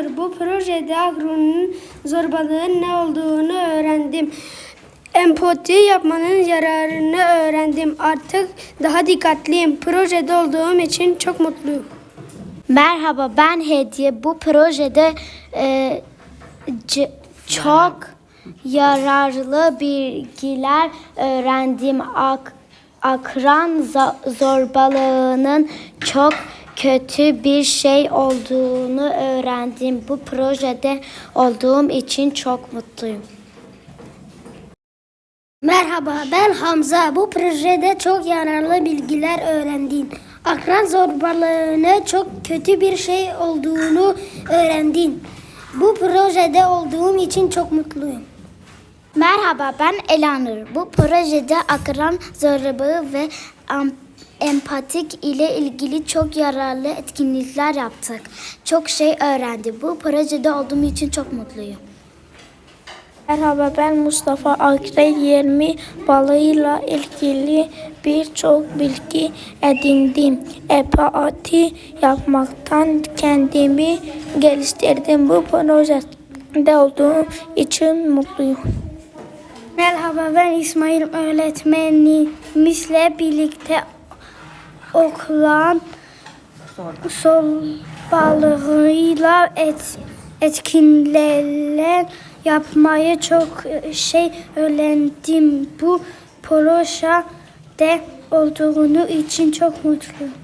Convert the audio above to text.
Elanur. Bu projede agronun zorbalığın ne olduğunu öğrendim. Empati yapmanın yararını öğrendim. Artık daha dikkatliyim. Projede olduğum için çok mutluyum. Merhaba ben Hediye. Bu projede e, c- çok yararlı bilgiler öğrendim. Ak- akran zorbalığının çok kötü bir şey olduğunu öğrendim. Bu projede olduğum için çok mutluyum. Merhaba ben Hamza. Bu projede çok yararlı bilgiler öğrendim. Akran zorbalığını çok kötü bir şey olduğunu öğrendim. Bu projede olduğum için çok mutluyum. Merhaba ben Elanur. Bu projede akran zorbalığı ve am- empatik ile ilgili çok yararlı etkinlikler yaptık. Çok şey öğrendim. Bu projede olduğum için çok mutluyum. Merhaba ben Mustafa Akre 20 balığıyla ilgili birçok bilgi edindim. Empati yapmaktan kendimi geliştirdim. Bu projede olduğum için mutluyum. Merhaba ben İsmail öğretmenimizle birlikte oklan sol balığıyla et, etkinlikler yapmayı çok şey öğrendim. Bu projede olduğunu için çok mutluyum.